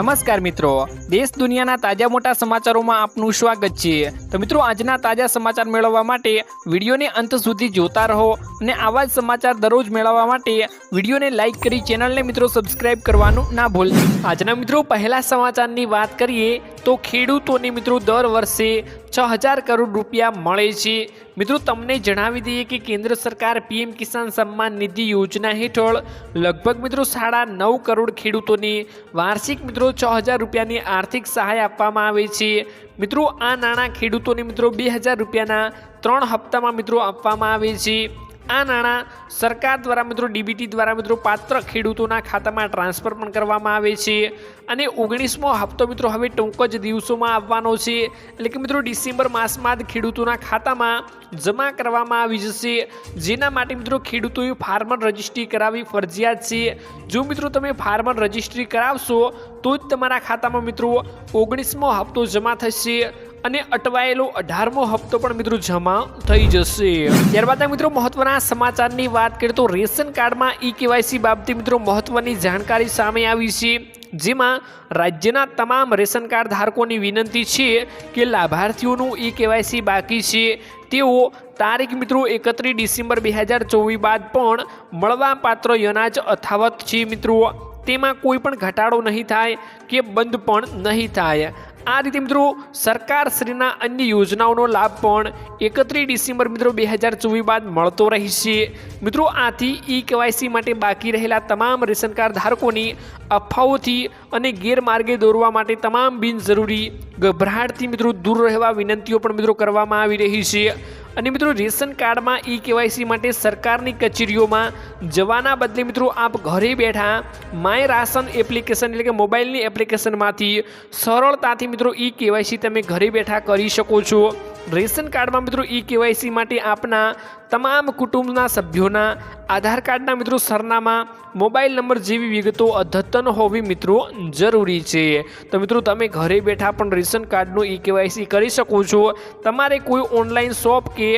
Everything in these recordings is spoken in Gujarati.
નમસ્કાર મિત્રો. દેશ દુનિયાના તાજા મોટા સમાચારોમાં આપનું સ્વાગત છે. તો મિત્રો, આજના તાજા સમાચાર મેળવવા માટે વિડીયોને અંત સુધી જોતા રહો અને આવા જ સમાચાર દરરોજ મેળવવા માટે વિડીયોને લાઇક કરી ચેનલને મિત્રો સબસ્ક્રાઇબ કરવાનું ના ભૂલ આજના મિત્રો, પહેલા સમાચારની વાત કરીએ તો ખેડૂતોને મિત્રો, દર વર્ષે છ હજાર કરોડ રૂપિયા મળે છે. મિત્રો, તમને જણાવી દઈએ કે કેન્દ્ર સરકાર પીએમ કિસાન સન્માન નિધિ યોજના હેઠળ લગભગ મિત્રો સાડા નવ કરોડ ખેડૂતોને વાર્ષિક મિત્રો છ હજાર રૂપિયાની આર્થિક સહાય આપવામાં આવે છે. મિત્રો, આ નાણાં ખેડૂતોને મિત્રો બે હજાર રૂપિયાના ત્રણ હપ્તામાં મિત્રો આપવામાં આવે છે. આ નાણાં સરકાર દ્વારા મિત્રો, ડીબીટી દ્વારા મિત્રો પાત્ર ખેડૂતોના ખાતામાં ટ્રાન્સફર પણ કરવામાં આવે છે. અને ઓગણીસમો હપ્તો મિત્રો હવે ટૂંક જ દિવસોમાં આવવાનો છે. એટલે કે મિત્રો, ડિસેમ્બર માસમાં જ ખેડૂતોના ખાતામાં જમા કરવામાં આવી જશે. જેના માટે મિત્રો ખેડૂતોએ ફાર્મર રજિસ્ટ્રી કરાવવી ફરજિયાત છે. જો મિત્રો તમે ફાર્મર રજિસ્ટ્રી કરાવશો, તો જ તમારા ખાતામાં મિત્રો ઓગણીસમો હપ્તો જમા થશે. અને અટવાયેલો અઢારમો હપ્તો પણ મિત્રો જમા થઈ જશે. ત્યારબાદ મિત્રો મહત્વના સમાચારની વાત કરીએ તો રેશન કાર્ડમાં ઈ કેવાયસી બાબતે મિત્રો મહત્વની જાણકારી સામે આવી છે. જેમાં રાજ્યના તમામ રેશન કાર્ડ ધારકોની વિનંતી છે કે લાભાર્થીઓનું ઈ કેવાયસી બાકી છે. તેઓ તારીખ મિત્રો એકત્રીસ ડિસેમ્બર બે હજાર ચોવીસ બાદ પણ મળવાપાત્ર અનાજ અથાવત છે મિત્રો. તેમાં કોઈ પણ ઘટાડો નહીં થાય કે બંધ પણ નહીં થાય. આ રીતે મિત્રો સરકારશ્રીના અન્ય યોજનાઓનો લાભ પણ એકત્રીસ ડિસેમ્બર મિત્રો બે હજાર ચોવીસ બાદ મળતો રહેશે. મિત્રો, આથી ઈ કેવાયસી માટે બાકી રહેલા તમામ રેશન કાર્ડ ધારકોની અફવાઓથી અને ગેરમાર્ગે દોરવા માટે તમામ બિનજરૂરી ગભરાટથી મિત્રો દૂર રહેવા વિનંતીઓ પણ મિત્રો કરવામાં આવી રહી છે. અને મિત્રો, રેશન કાર્ડમાં ઈ કેવાયસી માટે સરકારની કચેરીઓમાં જવાના બદલે મિત્રો, આપ ઘરે બેઠા માય રાશન એપ્લિકેશન એટલે કે મોબાઈલની એપ્લિકેશનમાંથી સરળતાથી મિત્રો ઈ કેવાયસી તમે ઘરે બેઠા કરી શકો છો. રેશન કાર્ડમાં મિત્રો ઈ કેવાયસી માટે આપના તમામ કુટુંબના સભ્યોના, આધાર કાર્ડના મિત્રો સરનામા, મોબાઈલ નંબર જેવી વિગતો અદ્યતન હોવી મિત્રો જરૂરી છે. તો મિત્રો તમે ઘરે બેઠા પણ રેશન કાર્ડનું ઈ કેવાયસી કરી શકો છો. તમારે કોઈ ઓનલાઈન શોપ કે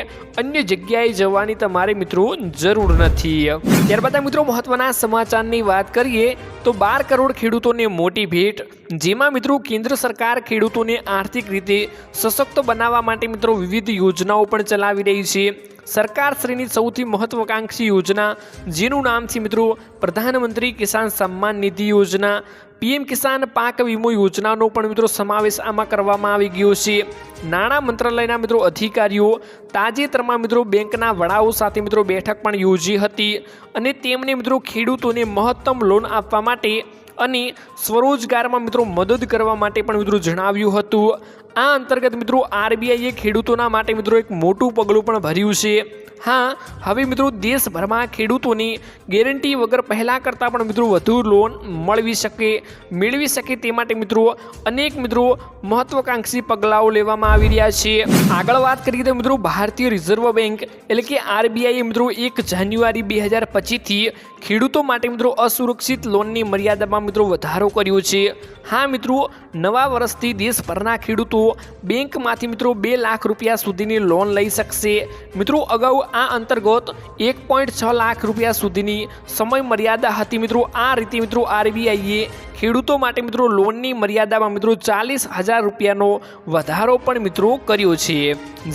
અન્ય જગ્યાએ જવાની તમારે મિત્રો જરૂર નથી. ત્યારબાદ મિત્રો મહત્વના સમાચારની વાત કરીએ તો બાર કરોડ ખેડૂતોને મોટી ભેટ જેમાં મિત્રો કેન્દ્ર સરકાર ખેડૂતોને આર્થિક રીતે સશક્ત બનાવવા માટે મિત્રો વિવિધ યોજનાઓ પણ ચલાવી રહી છે. સરકારશ્રીની સૌથી મહત્વાકાંક્ષી યોજના, જેનું નામ છે મિત્રો પ્રધાનમંત્રી કિસાન સન્માન નિધિ યોજના, પીએમ કિસાન પાક વીમો યોજનાનો પણ મિત્રો સમાવેશ આમાં કરવામાં આવી ગયો છે. નાણાં મંત્રાલયના મિત્રો અધિકારીઓ તાજેતરમાં મિત્રો બેંકના વડાઓ સાથે મિત્રો બેઠક પણ યોજી હતી અને તેમણે મિત્રો ખેડૂતોને મહત્તમ લોન આપવા માટે અને સ્વરોજગારમાં મિત્રો મદદ કરવા માટે પણ મિત્રો જણાવ્યું હતું. આ અંતર્ગત મિત્રો આરબીઆઈએ ખેડૂતોના માટે મિત્રો એક મોટું પગલું પણ ભર્યું છે. હા, હવે મિત્રો દેશભરમાં ખેડૂતોની ગેરંટી વગર પહેલાં કરતાં પણ મિત્રો વધુ લોન મળવી શકે, મેળવી શકે તે માટે મિત્રો અનેક મિત્રો મહત્વાકાંક્ષી પગલાઓ લેવામાં આવી રહ્યા છે. આગળ વાત કરીએ તો મિત્રો ભારતીય રિઝર્વ બેંક એટલે કે આરબીઆઈએ મિત્રો એક જાન્યુઆરી બે હજાર પચીસથી ખેડૂતો માટે મિત્રો અસુરક્ષિત લોનની મર્યાદામાં મિત્રો વધારો કર્યો છે. હા મિત્રો નવા વર્ષથી દેશભરના ખેડૂતો બેંકમાંથી મિત્રો બે લાખ રૂપિયા સુધીની લોન લઈ શકશે. મિત્રો, અગાઉ આ અંતર્ગત એક પોઈન્ટ છ લાખ રૂપિયા સુધીની સમય મર્યાદા હતી. મિત્રો, આ રીતે મિત્રો આરબીઆઈએ ખેડૂતો માટે મિત્રો લોનની મર્યાદામાં મિત્રો ચાલીસ હજાર રૂપિયાનો વધારો પણ મિત્રો કર્યો છે.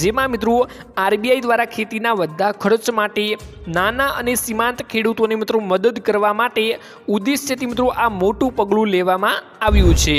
જેમાં મિત્રો આરબીઆઈ દ્વારા ખેતીના વધતા ખર્ચ માટે નાના અને સીમાંત ખેડૂતોને મિત્રો મદદ કરવા માટે ઉદ્દેશ્યથી મિત્રો આ મોટું પગલું લેવામાં આવ્યું છે.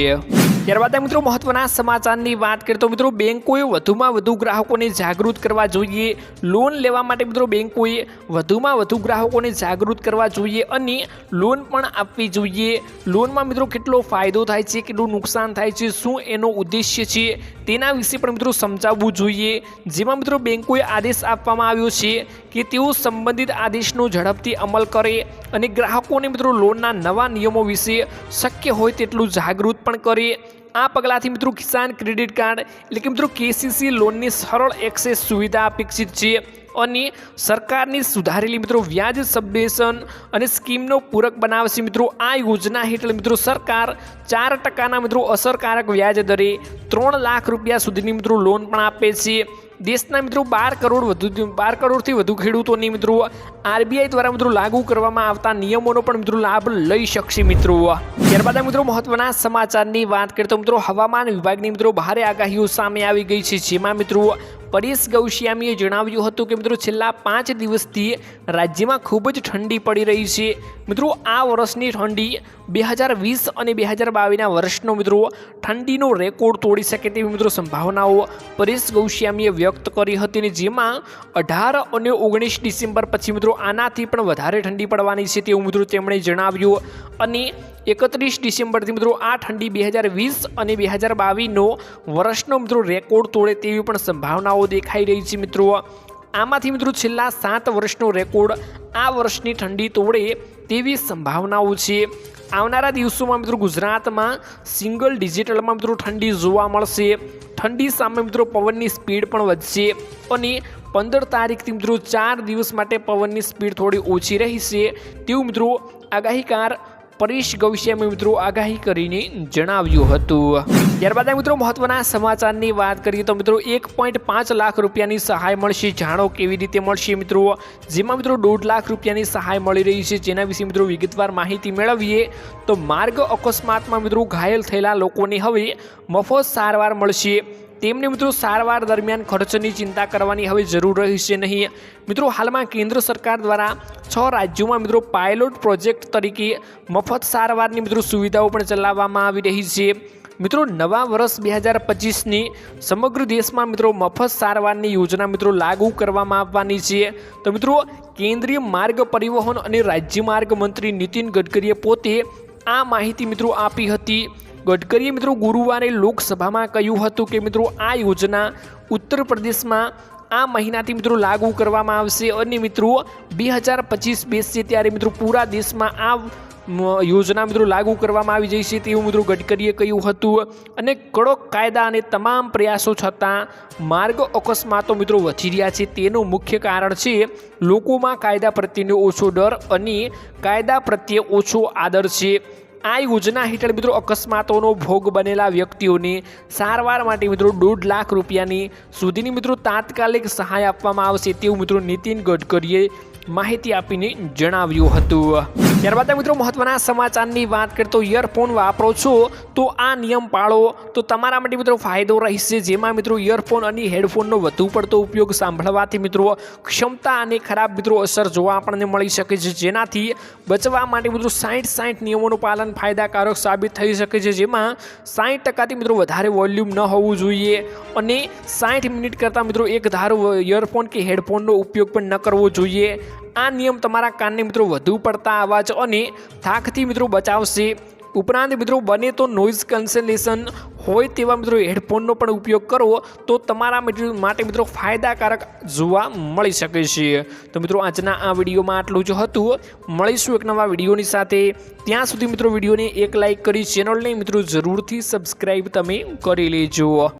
ત્યારબાદ મિત્રો મહત્વના સમાચારની વાત કરીએ તો મિત્રો બેંકોએ વધુમાં વધુ ગ્રાહકોને જાગૃત કરવા જોઈએ. લોન લેવા માટે મિત્રો બેંકોએ વધુમાં વધુ ગ્રાહકોને જાગૃત કરવા જોઈએ અને લોન પણ આપવી જોઈએ. લોનમાં મિત્રો કેટલો ફાયદો થાય છે, કેટલું નુકસાન થાય છે, શું એનો ઉદ્દેશ્ય છે તેના વિશે પણ મિત્રો સમજાવવું જોઈએ. જેમાં મિત્રો બેંકોએ આદેશ આપવામાં આવ્યો છે કે તેઓ સંબંધિત આદેશનો ઝડપથી અમલ કરે અને ગ્રાહકોને મિત્રો લોનના નવા નિયમો વિશે શક્ય હોય તેટલું જાગૃત પણ કરે. આ પગલાંથી મિત્રો કિસાન ક્રેડિટ કાર્ડ એટલે કે મિત્રો કેસીસી લોનની સરળ એક્સેસ સુવિધા અપેક્ષિત છે. અને સરકારની સુધારેલી મિત્રો વ્યાજ સબવેશન અને સ્કીમનો પૂરક બનાવશે મિત્રો. આ યોજના હેઠળ મિત્રો સરકાર ચાર ટકાના મિત્રો અસરકારક વ્યાજ દરે ત્રણ લાખ રૂપિયા સુધીની મિત્રો લોન પણ આપે છે. દેશના મિત્રો બાર કરોડ વધુ બાર કરોડથી વધુ ખેડૂતોની મિત્રો આરબીઆઈ દ્વારા મિત્રો લાગુ કરવામાં આવતા નિયમોનો પણ મિત્રો લાભ લઈ શકશે મિત્રો. ત્યારબાદ મિત્રો મહત્વના સમાચારની વાત કરીએ તો મિત્રો હવામાન વિભાગની મિત્રો ભારે આગાહીઓ સામે આવી ગઈ છે, જેમાં મિત્રો પરેશ ગૌશ્યામીએ જણાવ્યું હતું કે મિત્રો છેલ્લા પાંચ દિવસથી રાજ્યમાં ખૂબ જ ઠંડી પડી રહી છે. મિત્રો આ વર્ષની ઠંડી બે હજાર વીસ અને બે હજાર બાવીસના વર્ષનો મિત્રો ઠંડીનો રેકોર્ડ તોડી શકે તેવી મિત્રો સંભાવનાઓ પરેશ ગૌશ્યામીએ વ્યક્ત કરી હતી અને જેમાં અઢાર અને ઓગણીસ ડિસેમ્બર પછી મિત્રો આનાથી પણ વધારે ઠંડી પડવાની છે તેવું મિત્રો તેમણે જણાવ્યું. અને એકત્રીસ ડિસેમ્બરથી મિત્રો આ ઠંડી બે હજાર વીસ અને બે હજાર બાવીસનો વર્ષનો મિત્રો રેકોર્ડ તોડે તેવી પણ સંભાવનાઓ દેખાઈ રહી છે મિત્રો. આમાંથી મિત્રો છેલ્લા સાત વર્ષનો રેકોર્ડ આ વર્ષની ઠંડી તોડે તેવી સંભાવનાઓ છે. આવનારા દિવસોમાં મિત્રો ગુજરાતમાં સિંગલ ડિજિટલમાં મિત્રો ઠંડી જોવા મળશે. ઠંડી સામે મિત્રો પવનની સ્પીડ પણ વધશે અને પંદર તારીખથી મિત્રો ચાર દિવસ માટે પવનની સ્પીડ થોડી ઓછી રહેશે. તેવું મિત્રો આગાહીકાર પરેશ ગૌશ્યામે મિત્રો આગાહી કરીને જણાવ્યું હતું. ત્યારબાદ મિત્રો મહત્વના સમાચારની વાત કરીએ તો મિત્રો એક પોઈન્ટ પાંચ લાખ રૂપિયાની સહાય મળશે. જાણો કેવી રીતે મળશે મિત્રો? જેમાં મિત્રો દોઢ લાખ રૂપિયાની સહાય મળી રહી છે. જેના વિશે મિત્રો વિગતવાર માહિતી મેળવીએ તો માર્ગ અકસ્માતમાં મિત્રો ઘાયલ થયેલા લોકોને હવે મફત સારવાર મળશે. તેમને મિત્રો સારવાર દરમિયાન ખર્ચની ચિંતા કરવાની હવે જરૂર રહેશે નહીં. મિત્રો, હાલમાં કેન્દ્ર સરકાર દ્વારા છ રાજ્યોમાં મિત્રો પાયલોટ પ્રોજેક્ટ તરીકે મફત સારવારની મિત્રો સુવિધાઓ પણ ચલાવવામાં આવી રહી છે. મિત્રો, નવા વર્ષ બે હજાર પચીસની સમગ્ર દેશમાં મિત્રો મફત સારવારની યોજના મિત્રો લાગુ કરવામાં આવવાની છે. તો મિત્રો, કેન્દ્રીય માર્ગ પરિવહન અને રાજ્ય માર્ગ મંત્રી નીતિન ગડકરીએ પોતે આ માહિતી મિત્રો આપી હતી. ગડકરીએ મિત્રો ગુરુવારે લોકસભામાં કહ્યું હતું કે મિત્રો આ યોજના ઉત્તર પ્રદેશમાં આ મહિનાથી મિત્રો લાગુ કરવામાં આવશે અને મિત્રો બે હજાર પચીસ બેસશે ત્યારે મિત્રો પૂરા દેશમાં આ યોજના મિત્રો લાગુ કરવામાં આવી જશે તેવું મિત્રો ગડકરીએ કહ્યું હતું. અને કડક કાયદા અને તમામ પ્રયાસો છતાં માર્ગ અકસ્માતો મિત્રો વધી રહ્યા છે. તેનું મુખ્ય કારણ છે લોકોમાં કાયદા પ્રત્યેનો ઓછો ડર અને કાયદા પ્રત્યે ઓછો આદર છે. આ યોજના હેઠળ મિત્રો અકસ્માતોનો ભોગ બનેલા વ્યક્તિઓને સારવાર માટે મિત્રો દોઢ લાખ રૂપિયાની સુધીની મિત્રો તાત્કાલિક સહાય આપવામાં આવશે તેવું મિત્રો નીતિન ગડકરીએ માહિતી આપીને જણાવ્યું હતું. ત્યારબાદ મિત્રો મહત્વના સમાચારની વાત કરીએ તો ઇયરફોન વાપરો છો તો આ નિયમ પાળો. તો તમારા માટે મિત્રો ફાયદો રહેશે. જેમાં મિત્રો ઇયરફોન અને હેડફોનનો વધુ પડતો ઉપયોગ સાંભળવાથી મિત્રો ક્ષમતા અને ખરાબ મિત્રો અસર જોવા આપણને મળી શકે છે. જેનાથી બચવા માટે મિત્રો સાઠ સાઠ નિયમોનું પાલન ફાયદાકારક સાબિત થઈ શકે છે. જેમાં સાઠ ટકાથી મિત્રો વધારે વોલ્યુમ ન હોવું જોઈએ અને સાઠ મિનિટ કરતાં મિત્રો એક ધારો ઇયરફોન કે હેડફોનનો ઉપયોગ પણ ન કરવો જોઈએ. આ નિયમ તમારા કાનને મિત્રો વધુ પડતા અવાજ અને થાકથી મિત્રો બચાવશે. ઉપરાંત મિત્રો બને તો નોઇઝ કેન્સલેશન હોય તેવા મિત્રો હેડફોનનો પણ ઉપયોગ કરો, તો તમારા માટે મિત્રો ફાયદાકારક જોવા મળી શકે છે. તો મિત્રો આજના આ વિડીયોમાં આટલું જ હતું. મળીશું એક નવા વિડીયોની સાથે. ત્યાં સુધી મિત્રો વિડીયોને એક લાઇક કરી ચેનલને મિત્રો જરૂરથી સબસ્ક્રાઈબ તમે કરી લેજો.